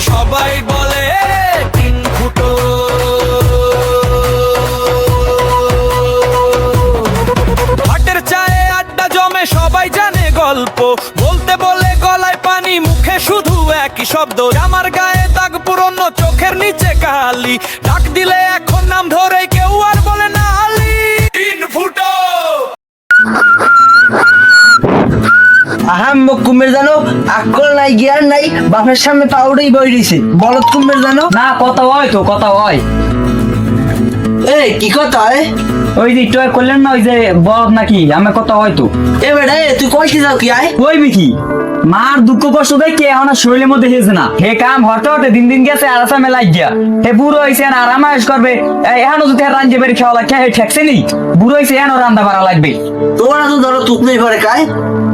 সবাই বলে, তিন ফুটো। হাটের চায়ে আড্ডা জমে সবাই জানে গল্প। বলতে বলে গলায় পানি, মুখে শুধু একই শব্দ। আমার গায়ে দাগ পুরনো, চোখের নিচে কালি। ডাক দিলে এখন নাম ধরে আহাম কুমের জানো আকল নাই গিয়ার নাই বাপের সামনে পাউডাই বই দিছে বলদ কুমের জানো? না কথা হয় তো কথা হয়। এই কি কথা এ? ওই যে টয় করলেন না ওই যে বদ নাকি? আমার কথা হয় তো। এ বেটা তুই কইতে যাও কি আয়। কইবি কি? মার দুঃখ কষ্ট দেখে এখন আর শরীরের মধ্যে হেছে না। হে কাম দিন দিন গেছে আর আসামে লাগ গিয়া হে বুড়ো হয়েছে আর করবে। এখনও যদি রাঞ্জে বেরি খাওয়া লাগে হে ঠেকছে নি? বুড়ো হয়েছে এখনও রান্দা বাড়া লাগবে। তোরা তো ধরো তুক নেই পারে কায়?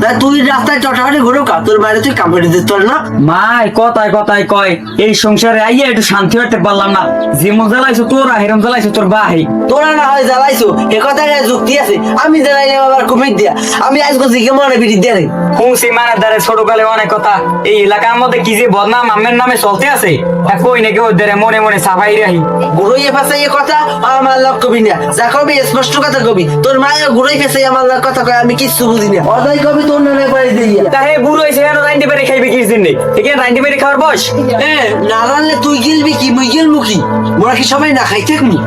তা তুই রাস্তায় চটাহাটে ঘুরো তোর বাইরে তুই কামড়ে দিতে তোর না? মাই কথায় কথায় কয় এই সংসারে আইয়া একটু শান্তি হতে পারলাম না। যেমন জ্বালাইছো তোরা হেরম জ্বালাইছো তোর বাহি তোরা না হয় জ্বালাইছো এ কথা যুক্তি আছে আমি জ্বালাইলে আবার কুমির দিয়া। আমি আজ করছি কি মনে বিড়ি দিয়ে রে হুঁসি মানে দ্বারে ছোটকালে অনেক কথা। এই এলাকার মধ্যে কি যে বদনাম আমের নামে চলতে আছে তা কই নাকি ওই দ্বারে মনে মনে সাফাই রাহি। গুড়োই ফেসাই এ কথা আমার লাভ কবি না। যা কবি স্পষ্ট কথা কবি। তোর মায়ের গুড়োই ফেসাই আমার লাভ কথা কয় আমি কিচ্ছু বুঝি না। অদাই কবি তোর নামে করে দিয়ে তা হে বুড়ো হয়েছে হেন রাইন্ডে বেড়ে খাইবে কি দিন নেই এখানে রাইন্ডে বেড়ে খাওয়ার বস এ না রানলে তুই গিলবি কি মুই গিলবো কি? মোরা কি সবাই না খাই থাকবি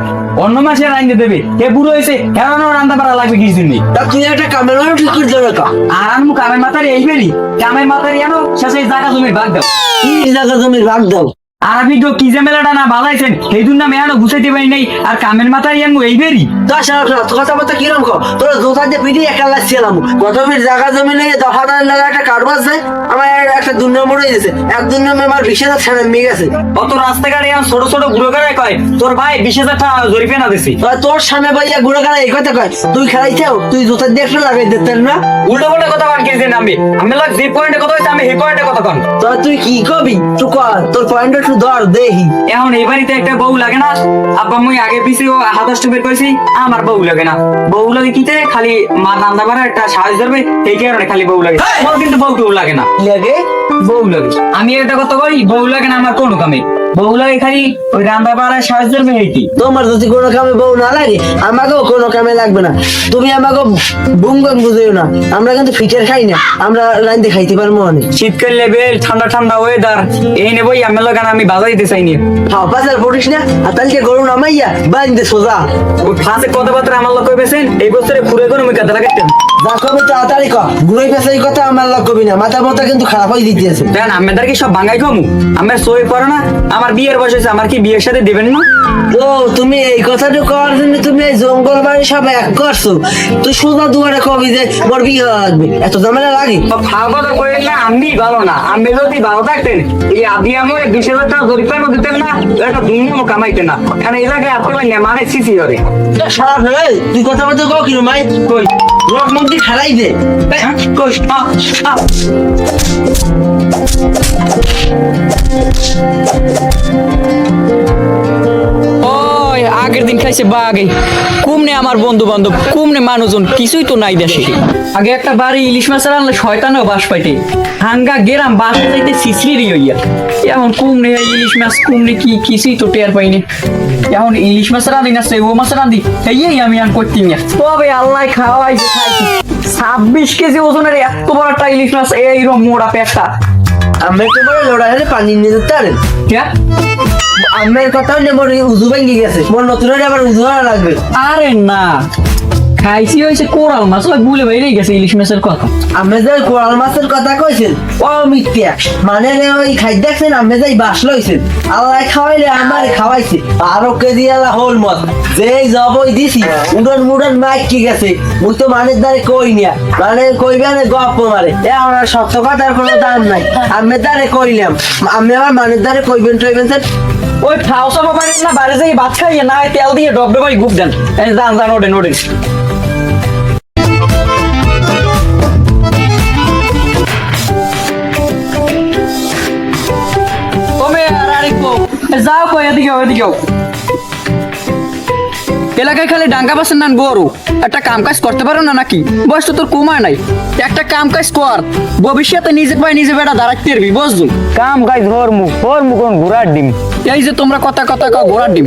অন্য মাসে রাইন্ডে দেবে। কে বুড়ো হয়েছে কেন রান্না পারা লাগবে কি দিন নেই তা তুই একটা কামের ঠিক করে দেবে আর আমি কামের মাথারে এই বেরি। কামের মাথার এনো শেষে জায়গা জমির ভাগ দাও। কি জায়গা জমির ভাগ দাও? আর আপনি তো কি যে মেলাটা না বালাইছেন সেই দুন নামে এনো গুছাইতে পারি নাই আর কামের মাথায় এনো এই বেরি। তা কথা বলতে কিরম কর তোর দিয়ে পিঠি একা লাগছিলাম কত জায়গা জমি দান লাগা একটা কারবার যায় আমার একটা দুই নম্বর হয়ে গেছে। এক দুই নম্বর আমার বিশ হাজার ছেড়ে মেয়ে গেছে। অত রাস্তাঘাটে ছোট ছোট বুড়ো করে কয় তোর ভাই বিশ হাজার টাকা জরিপে না দিছি। তোর সামনে ভাইয়া গুড়া গাড়া এই কথা কয় তুই খেলাইছাও? তুই জোতার দিয়ে একটা লাগাই দিতেন না? উল্টো পাল্টা কথা বান কিনছেন আমি আমি লাগ যে পয়েন্টে কথা হইছে আমি সেই পয়েন্টে কথা কন। তো তুই কি কবি? তুই কর তোর পয়েন্ট একটু ধর দেহি। এখন এই বাড়িতে একটা বউ লাগে না? আব্বা মুই আগে পিছে ও হাতাশ বের কইছি আমার বউ লাগে না। বউ লাগে কিতে? খালি মা রান্না বাড়া একটা সাহায্য করবে এই কারণে খালি বউ লাগে। আমার কিন্তু বউ টউ লাগে না। লাগে? বউ লাগে। আমি একটা কথা করি বউ লাগে না আমার কোনো কামে। বউ লাগে খালি ওই রান্না সাহায্য তোমার যদি কোনো কামে বউ না লাগে আমাকেও কোনো কামে লাগবে না। তুমি আমাকে বুঝিও না। আমরা কিন্তু ফিটের খাই না। আমরা খাইতে পারব অনেক শীতকাল ঠান্ডা ঠান্ডা ওয়েদার এই নেবই আমি লাগান আমি বাজার দিতে চাইনি খাও পাশার পড়িস না আর তাহলে গরু নামাইয়া সোজা। ওই ফাঁসে কথাবার্তা আমার লোক কইবেছেন? এই বছরে কাজে লাগাইতেন যা কবে তাড়াতাড়ি ঘুরে পেছে এই কথা আমার লাগ কবি না। মাথা মাথা কিন্তু খারাপ হয়ে দিতেছে দেন আমাদের কি সব ভাঙাই কমু আমার সই পড়ে না আমার বিয়ের বয়স হয়েছে আমার কি বিয়ের সাথে দেবেন না? ও তুমি এই কথাটা করার জন্য তুমি এই জঙ্গল বাড়ি সব এক করছ। তুই সোজা দুয়ারে কবি যে মোর বিয়ে লাগবে। এত ঝামেলা লাগে? তো খাওয়া কথা না আমি ভালো না। আমি যদি ভালো থাকতেন এই আদি আমার বিশ হাজার টাকা জরিপানো দিতেন না একটা দুনিয়া কামাইতেন না। কারণ এই জায়গায় আপনি মানে সিসি করে হয়ে তুই কথা বলতে কও কি মাই? কই? রক মন্দির খেলাই দে হ্যাঁ? কই আ, আ। আগের দিন খাইছে বাঘে। কুমনে আমার বন্ধু বান্ধব কুমনে মানুষজন কিছুই তো নাই দেশে। আগে একটা বাড়ি ইলিশ মাছের আনলে শয়তানও বাস পাইতে। হাঙ্গা গেরাম বাস যাইতে সিসলিরই হইয়া। এখন কুমনে ইলিশ মাছ কুমনে কি কিছুই তো টের পাইনি এখন ইলিশ মাছ রাঁধি না সে ও মাছ রাঁধি এই আমি আর করতে না। তবে আল্লাহ খাওয়াই খাইছি। ছাব্বিশ কেজি ওজনের এত বড় একটা ইলিশ মাছ এইরকম মোড়া পেটটা। আমরা তো বড় লড়াই হলে পানি নিয়ে যেতে পারেন। হ্যাঁ আমার কথা হলে মোর উজু ভেঙে গেছে। মোর নতুন আবার উজু লাগবে। আরে না। খাইছি হয়েছে কোরাল মাছ। ওই ভুলে বাইরে গেছে ইলিশ মাছের কথা। আপনি যে কোরাল মাছের কথা কইছেন ও মিথ্যা। মানে রে ওই খাই দেখছেন আপনি যে বাস লইছেন আল্লাহ খাওয়াইলে আমার খাওয়াইছে। আরও কেজি আলা হোল মত যে জবই দিছি উড়ন মুড়ন মাইক কি গেছে। মুই তো মানের দ্বারে কই নিয়া। মানে কইবে না গপ মারে এ আমার সত্য কথার কোনো দাম নাই। আমি দ্বারে কইলাম। আমি আমার মানের দ্বারে কইবেন টইবেন স্যার? ওই সব পারেন না বাইরে যাই ভাত খাইয়ে না তেল দিয়ে ডবডে বাড়ি গুপ দেন। এই যান যান ওঠেন। যাও কই এদিকে এলাকায় খালি ডাঙ্গা বাসের নান বড় একটা কাম কাজ করতে পারো না নাকি? বয়স তো তোর কমায় নাই। একটা কাম কাজ কর। ভবিষ্যতে নিজে পায়ে নিজে বেড়া দাঁড়াতে পারবি বুঝছ? কাম কাজ ধর্মু ধর্মু কোন ঘোড়ার ডিম। এই যে তোমরা কথা কথা কও ঘোড়ার ডিম।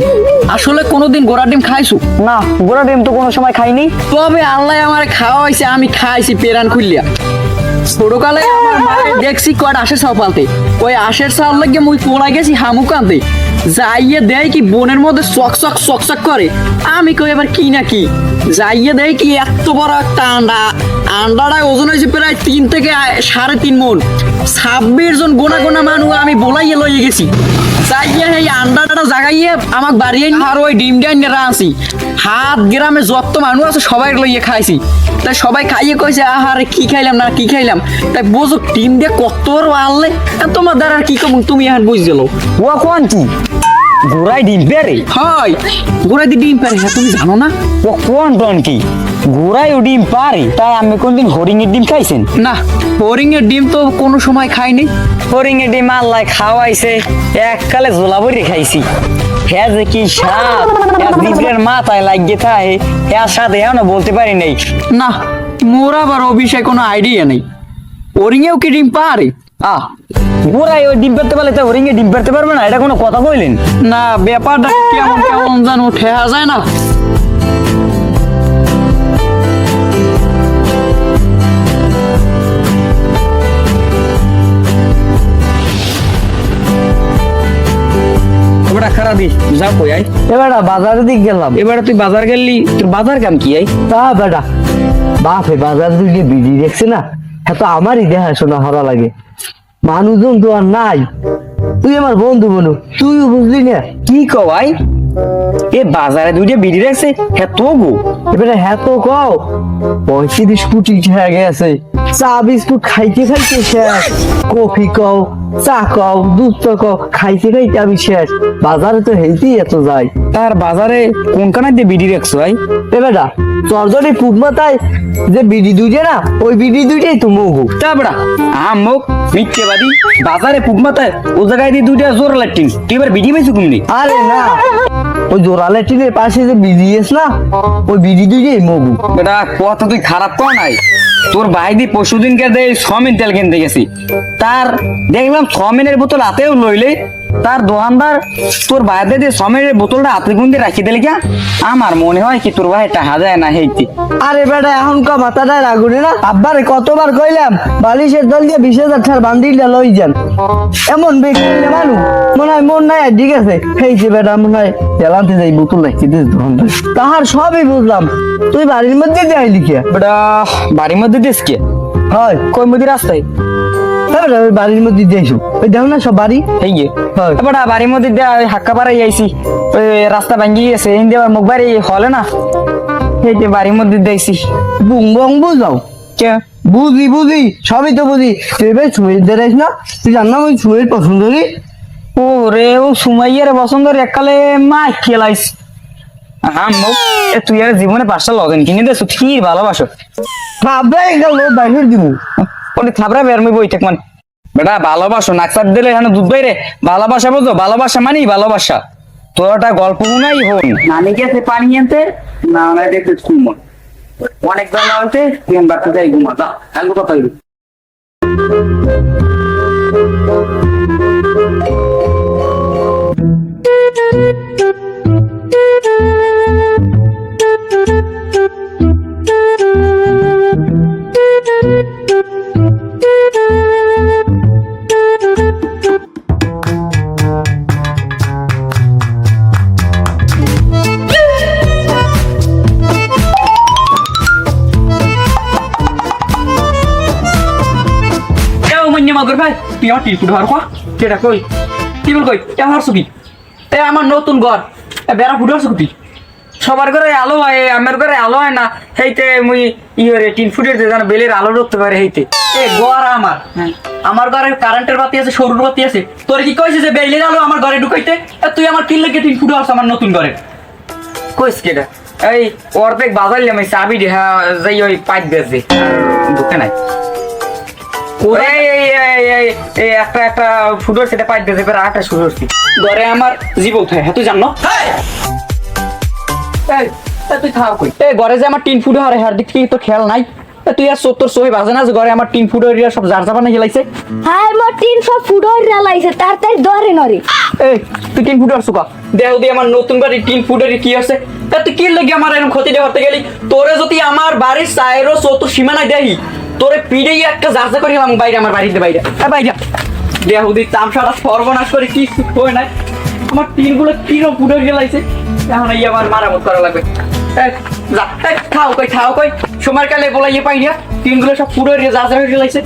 আসলে কোনোদিন ঘোড়ার ডিম খাইছো? না ঘোড়ার ডিম তো কোনো সময় খাইনি। তবে আল্লাহ আমার খাওয়াইছে আমি খাইছি পেরান খুললিয়া ছোটকালে আমার মায়ের দেখছি কট আশের সাল পালতে। ওই আশের সাল লাগে মুই পোড়া গেছি হামু কানতে যাইয়ে দেয় কি বনের মধ্যে চকচক চকচক চক চক করে। আমি কই এবার কি না কি? যাইয়ে দেয় কি এত বড় একটা আন্ডা। আন্ডাটা ওজন হয়েছে প্রায় তিন থেকে সাড়ে তিন মন। ছাব্বিশ জন গোনা গোনা মানুষ আমি বলাইয়ে লইয়ে গেছি। যাইয়ে এই আন্ডাটা জাগাইয়ে আমাক বাড়িয়ে আর ওই ডিমটা এনে রাঁচি হাত গ্রামে যত মানুষ আছে সবাই লইয়ে খাইছি। তাই সবাই খাইয়ে কইছে আহারে কি খাইলাম না কি খাইলাম? তাই বোঝো ডিম দিয়ে কত আনলে তোমার দ্বারা কি কম তুমি এখন বুঝ গেলো ও কোন কি? ঘোড়াই ডিম পেরে হয় গোড়াই দিয়ে ডিম পারে হ্যাঁ তুমি জানো না? ও কোন টন কি? ঘোড়াই ও ডিম পারে তাই আমি কোনদিন হরিং এর ডিম খাইছেন? না হরিং এর ডিম তো কোনো সময় খাইনি। হরিং এর ডিম আল্লাহ খাওয়াইছে এককালে ঝোলা ভরে খাইছি। হ্যাঁ যে কি স্বাদ মাথায় লাগিয়ে থাকে হ্যাঁ সাথে এখনও বলতে পারি নাই। না মোর আবার ও বিষয়ে কোনো আইডিয়া নেই। হরিংয়েও কি ডিম পারে? আহ ঘোড়াই ওই ডিম পেতে পারলে তো হরিং এ ডিম পেতে পারবে না এটা কোনো কথা কইলেন না ব্যাপারটা কেমন কেমন জানো ঠেয়া যায় না। ওটা খারাপ দি যা কই আই এবার বাজারের দিক গেলাম। এবারে তুই বাজার গেলি তোর বাজার কাম কি আই তা বেটা বাপে বাজার দিকে দেখছে না হ্যাঁ তো আমারই দেখাশোনা হরা লাগে। মানুষজন তো আর নাই। তুই আমার বন্ধু বনু তুই বুঝলি না? কি কওয়াই এ বাজারে দুইটা বিড়ি রাখছে হ্যাঁ তো গো। এবারে হ্যাঁ তো কও পঁয়ত্রিশ কোটি খেয়ে গেছে। চা বিস্কুট খাইতে খাইতে শেষ। কফি কও, চা কও, দুধ কও, খাইতে খাইতে আমি শেষ। বাজারে তো হেলতেই এত যাই। তার বাজারে কোন কানায় দিয়ে বিড়ি রাখছো আই এ বেটা তোর যদি মাথায় যে বিড়ি দুইটে না ওই বিড়ি দুইটাই তো মগু তা বড়া আমুক মিথ্যেবাদী বাজারে পুকমাতায় ও জায়গায় দিয়ে দুইটা জোর লাইটিং তুই এবার বিড়ি পাইছো কুমনি? আরে না ওই পাশে যে বিড়ি আছে না ওই বিড়ি দুইটাই মগু বেটা কথা তুই খারাপ কর নাই। তোর ভাই দি পরশু দিনকে দে সমিন তেল কিনতে গেছি। তার দেখলাম ছ সমিনের বোতল হাতেও লইলে তার দোকানদার তোর ভাইদের দিয়ে সমিনের বোতলটা হাতে গুন্দে রাখি দিলে কিয়া আমার মনে হয় কি তোর ভাই টাকা যায় না হেইতে আরে বেটা এখন ক মাথাটা রাগুনি না? আব্বারে কতবার কইলাম বালিশের দল দিয়ে বিশ হাজার ঠার বান্দিলটা লই যান। এমন বেকার মানুষ মনে হয় মন নাই ঠিক আছে। এই যে বেটা মনে হয় তেলাতে যাই বোতল রাখি দিস দোকানদার। তাহার সবই বুঝলাম। তুই বাড়ির মধ্যে যাই লিখিয়া বেটা বাড়ির মধ্যে দিস কে? হয়। কই মধ্যে রাস্তায়? হ্যাঁ বাড়ির মধ্যে যাইছো ওই দেখো না সব বাড়ি। এই গে। বেটা বাড়ির মধ্যে দেয়া ওই হাক্কা পাড়াই আইছি। ওই রাস্তা ভাঙ্গি গেছে এই দিয়ে মুখ বাড়ি হলে না। এই যে বাড়ির মধ্যে দিয়েছি বুং বং বুঝাও। কে? বুঝি বুঝি। সবই তো বুঝি। তুই ভাই না। তুই জান না ওই ছুঁয়ের পছন্দ করি। ও রে ও সুমাইয়ের পছন্দ এককালে মা খেলাইস তুই আর জীবনে পাঁচটা লগেন কিনে দেছো কি ভালোবাসো। ভাববে গেল বাইরের দিব থাবরা বের মই বই থাক মানে বেটা ভালোবাসো নাকসার দিলে এখানে দুধ বাইরে ভালোবাসা বুঝো ভালোবাসা মানেই ভালোবাসা। তোর একটা গল্প শুনাই হন নানি গেছে পানি আনতে না না দেখতে ঘুমো। অনেক বেলা হচ্ছে গেম বাড়তে যাই ঘুমাতা আলু কথা হইল। এও মন্যে মাগর ভাই তুই আমার টিপু ধর কো। কেটা কই? কি বল কই? এ আমার সুকি এ আমার নতুন ঘর। এ বেড়া ফুটে আসুক তুই সবার ঘরে আলো হয় আমার ঘরে আলো হয় না। হেইতে মুই ইয়ে টিন ফুটের যে জানো বেলের আলো ঢুকতে পারে হেইতে। এ ঘর আমার। আমার ঘরে কারেন্টের বাতি আছে সরুর বাতি আছে। তোর কি কইছে যে বেইলের আলো আমার ঘরে ঢুকাইতে? এ তুই আমার কিনলে কে তিন ফুটে আসছ আমার নতুন ঘরে। কইস কেটা এই অর্ধেক বাজারলে আমি চাবি দেখা যাই ওই পাইপ বেচবে ঢুকে নাই একটা একটা ফুটোর সেটা পাইপ বেচে পরে আটটা শুরু করছি ঘরে আমার জীব উঠায় হ্যাঁ তুই জানো এই এ, তুই খাও কই? এ ঘরে যে আমার টিন ফুটো হারে হার দিক থেকে তো খেয়াল নাই। তুই আর সত্তর সহি বাজে না ঘরে আমার টিন ফুটো এরিয়া সব জার জাবা না গেলাইছে হাই টিন সব ফুডর রেলাইছে তাড়াতাড়ি ধরে নরে। এই তুই টিন ফুটো আসছো দেহ দিয়ে আমার নতুন বাড়ি টিন ফুটের কি আছে? তা তুই কি লেগে আমার এরকম গেলি? তোরে যদি আমার বাড়ির সাইরো চতুর সীমানায় দেহি তোরে পিড়েই একটা জার্জা করে গেলাম বাইরে, আমার বাড়িতে বাইরে। হ্যাঁ বাইরে। দেহুদি দিয়ে তামসাটা সর্বনাশ করে কি হয় নাই? আমার টিনগুলো কিরো পুড়ে গেলাইছে। এখন এই আমার মারামত করা লাগবে। যা খাও কই খাও কই। সময় কালে ইয়ে পাই না। টিনগুলো সব পুরো জার্জা হয়ে গেলাইছে।